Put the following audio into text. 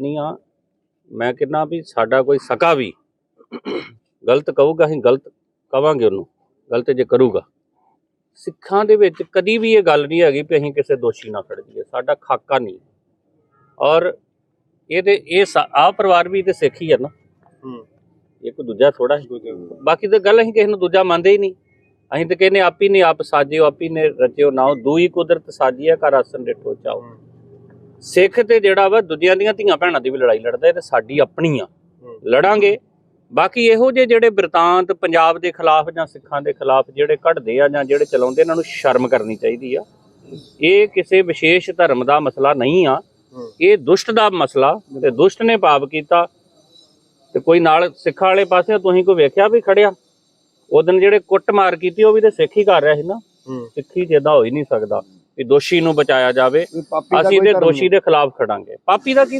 ਨਹੀਂ ਆ। ਮੈਂ ਕਹਿੰਦਾ ਵੀ ਸਾਡਾ ਕੋਈ ਸਕਾ ਵੀ ਗਲਤ ਕਹੂਗਾ ਅਸੀਂ ਗਲਤ ਕਵਾਂਗੇ ਉਹਨੂੰ। ਗਲਤ ਜੇ ਕਰੂਗਾ। ਸਿੱਖਾਂ ਦੇ ਵਿੱਚ ਕਦੀ ਵੀ ਇਹ ਗੱਲ ਨਹੀਂ ਹੈਗੀ ਵੀ ਅਸੀਂ ਕਿਸੇ ਦੋਸ਼ੀ ਨਾਲ ਖੜ ਜਾਈਏ। ਸਾਡਾ ਖਾਕਾ ਨਹੀਂ। ਔਰ ਇਹਦੇ ਇਹ ਆ ਪਰਿਵਾਰ ਵੀ ਤੇ ਸਿੱਖ ਹੀ ਆ ਨਾ। ਹੂੰ। ਇਹ ਕੋਈ ਦੂਜਾ ਥੋੜਾ ਹੈ। ਬਾਕੀ ਤਾਂ ਗੱਲ ਅਸੀਂ ਕਿਸੇ ਨੂੰ ਦੂਜਾ ਮੰਨਦੇ ਹੀ ਨਹੀਂ। ਅਸੀਂ ਤਾਂ ਕਹਿੰਦੇ ਆਪੀ ਨੇ ਆਪ ਸਾਜਿਓ ਆਪੀ ਨੇ ਰਚਿਓ ਨਾਉ ਦੂਈ ਕੁਦਰਤ ਸਾਜੀਆ ਘਰ ਆਸਨ ਡਿਠੋ ਚਾਓ। ਸਿੱਖ ਤੇ ਜਿਹੜਾ ਵਾ ਦੂਜਿਆਂ ਦੀਆਂ ਧੀਆਂ ਭੈਣਾਂ ਦੀ ਵੀ ਲੜਾਈ ਲੜਦਾ ਇਹ ਤੇ ਸਾਡੀ ਆਪਣੀ ਆ। ਲੜਾਂਗੇ। ਬਾਕੀ ਇਹੋ ਜਿਹੇ ਜਿਹੜੇ ਬਿਰਤਾਂਤ ਪੰਜਾਬ ਦੇ ਖਿਲਾਫ ਜਾਂ ਸਿੱਖਾਂ ਦੇ ਖਿਲਾਫ ਜਿਹੜੇ ਕੱਢਦੇ ਆ ਜਾਂ ਜਿਹੜੇ ਚਲਾਉਂਦੇ ਇਹਨਾਂ ਨੂੰ ਸ਼ਰਮ ਕਰਨੀ ਚਾਹੀਦੀ ਆ। ਇਹ ਕਿਸੇ ਵਿਸ਼ੇਸ਼ ਧਰਮ ਦਾ ਮਸਲਾ ਨਹੀਂ ਆ। ਇਹ ਦੁਸ਼ਟ ਦਾ ਮਸਲਾ ਤੇ ਦੁਸ਼ਟ ਨੇ ਪਾਪ ਕੀਤਾ ਤੇ ਕੋਈ ਨਾਲ ਸਿੱਖਾਂ ਵਾਲੇ ਪਾਸੇ ਤੁਸੀਂ ਕੋਈ ਵੇਖਿਆ ਵੀ ਖੜਿਆ? ਉਹ ਦਿਨ ਜਿਹੜੇ ਕੁੱਟਮਾਰ ਕੀਤੀ ਉਹ ਵੀ ਤੇ ਸਿੱਖ ਹੀ ਕਰ ਰਿਹਾ ਸੀ ਨਾ। ਹੂੰ। ਸਿੱਖੀ ਜਿੱਦਾਂ ਹੋ ਹੀ ਨਹੀਂ ਸਕਦਾ। ਵੀ ਦੋਸ਼ੀ ਨੂੰ ਬਚਾਇਆ ਜਾਵੇ। ਅਸੀਂ ਤੇ ਦੋਸ਼ੀ ਦੇ ਖਿਲਾਫ ਖੜਾਂਗੇ। ਪਾਪੀ ਦਾ ਕੀ